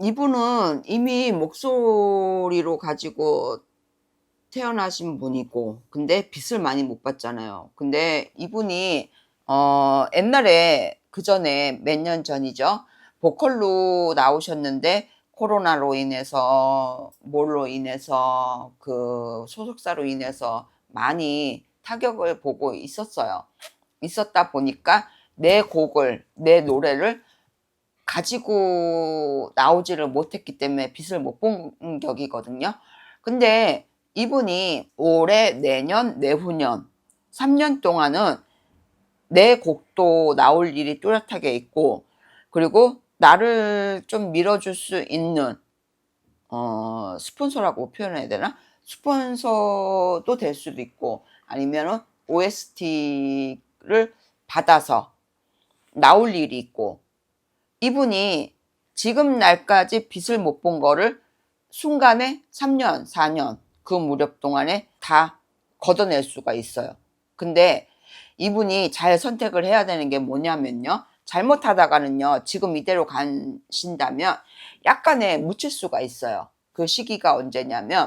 이분은 이미 목소리로 가지고 태어나신 분이고, 근데 빚을 많이 못 받잖아요. 근데 이분이, 어, 옛날에, 그 전에 몇 년 전이죠. 보컬로 나오셨는데, 코로나로 인해서, 뭘로 인해서, 그 소속사로 인해서 많이 타격을 보고 있었어요. 있었다 보니까 내 곡을, 내 노래를 가지고 나오지를 못했기 때문에 빚을 못 본 격이거든요. 근데 이분이 올해, 내년, 내후년, 3년 동안은 내 곡도 나올 일이 뚜렷하게 있고, 그리고 나를 좀 밀어줄 수 있는, 어, 스폰서라고 표현해야 되나? 스폰서도 될 수도 있고, 아니면은 OST를 받아서 나올 일이 있고, 이분이 지금 날까지 빚을 못 본 거를 순간에 3년, 4년 그 무렵 동안에 다 걷어낼 수가 있어요. 근데 이분이 잘 선택을 해야 되는 게 뭐냐면요. 잘못하다가는요, 지금 이대로 가신다면 약간의 묻힐 수가 있어요. 그 시기가 언제냐면